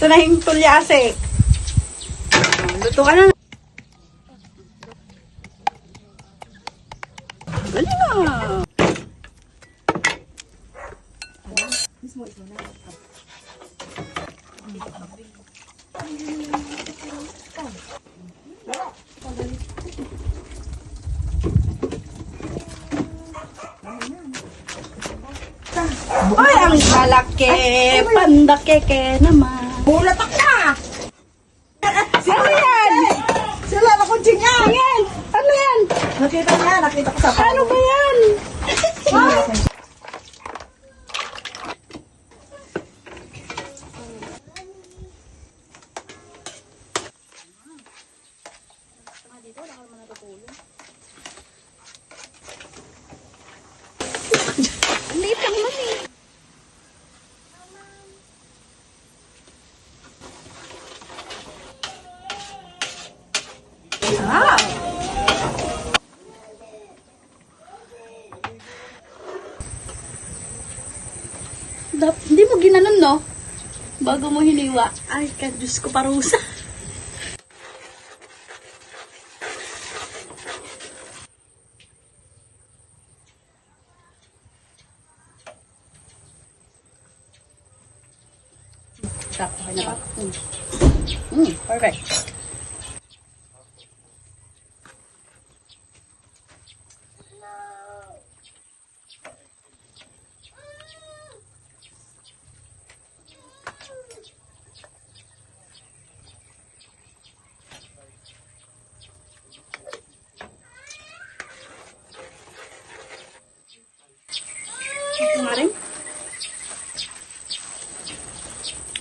Ito na yung tulyase. Luto ka na. Dali na. Ay, ang lalaki. Pandakeke naman. Bulat ako na! Sino yan? Sila na niya! Yan. Ano yan? Nakita niya, nakita ko sa Ano ba yan? Liit lang naman eh. Ah! Dap, hindi mo ginanon, no? Bago mo hiniwa. Ay, ka, Diyos ko, parusa. Okay na ba? Mm. Mm, perfect.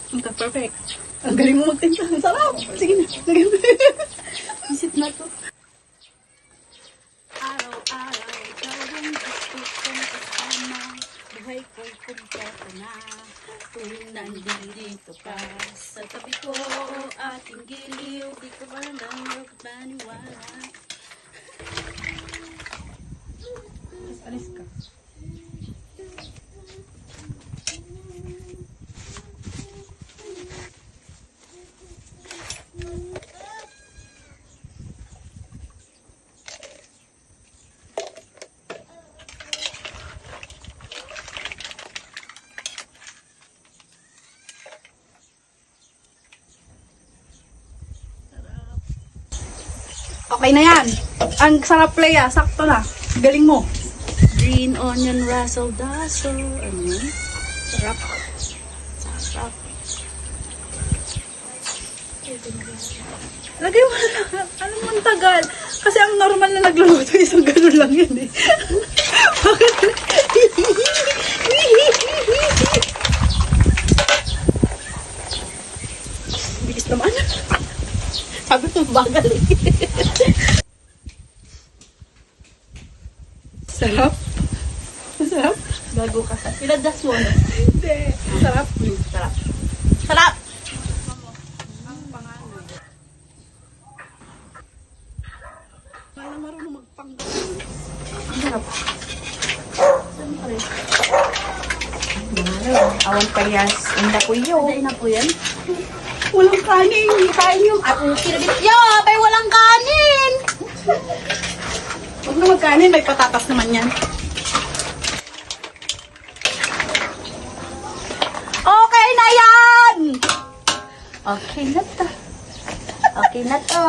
Okay, perfect. Ang galing mo magtimpla. Ang sarap. Sige na. Sige na. To. Araw-araw, ang gusto kong kasama. Buhay ko'y kumpleto na. Tuwing nandito ka sa tabi ko, ating giliw, di ko ba lang maniwala. Alis ka. Okay na yan. Ang sarap play ah. Sakto na. Galing mo. Green onion razzle dazzle. Ano yun? Sarap. Sarap. Lagay mo na. Ano mo tagal? Kasi ang normal na nagluluto, isang ganun lang yun eh. Sabi ko bagal eh. Sarap. Sarap. Bago ka sa... Pinadas mo na. Hindi. Sarap. Sarap. Sarap! Awan pa yas. Inda ko iyo. Hindi na po yan. Walang kanin. Kain yung at kinabit. Yo, abay walang kanin. Huwag na magkanin. May patatas naman yan. Okay na yan! Okay na to. Okay na to.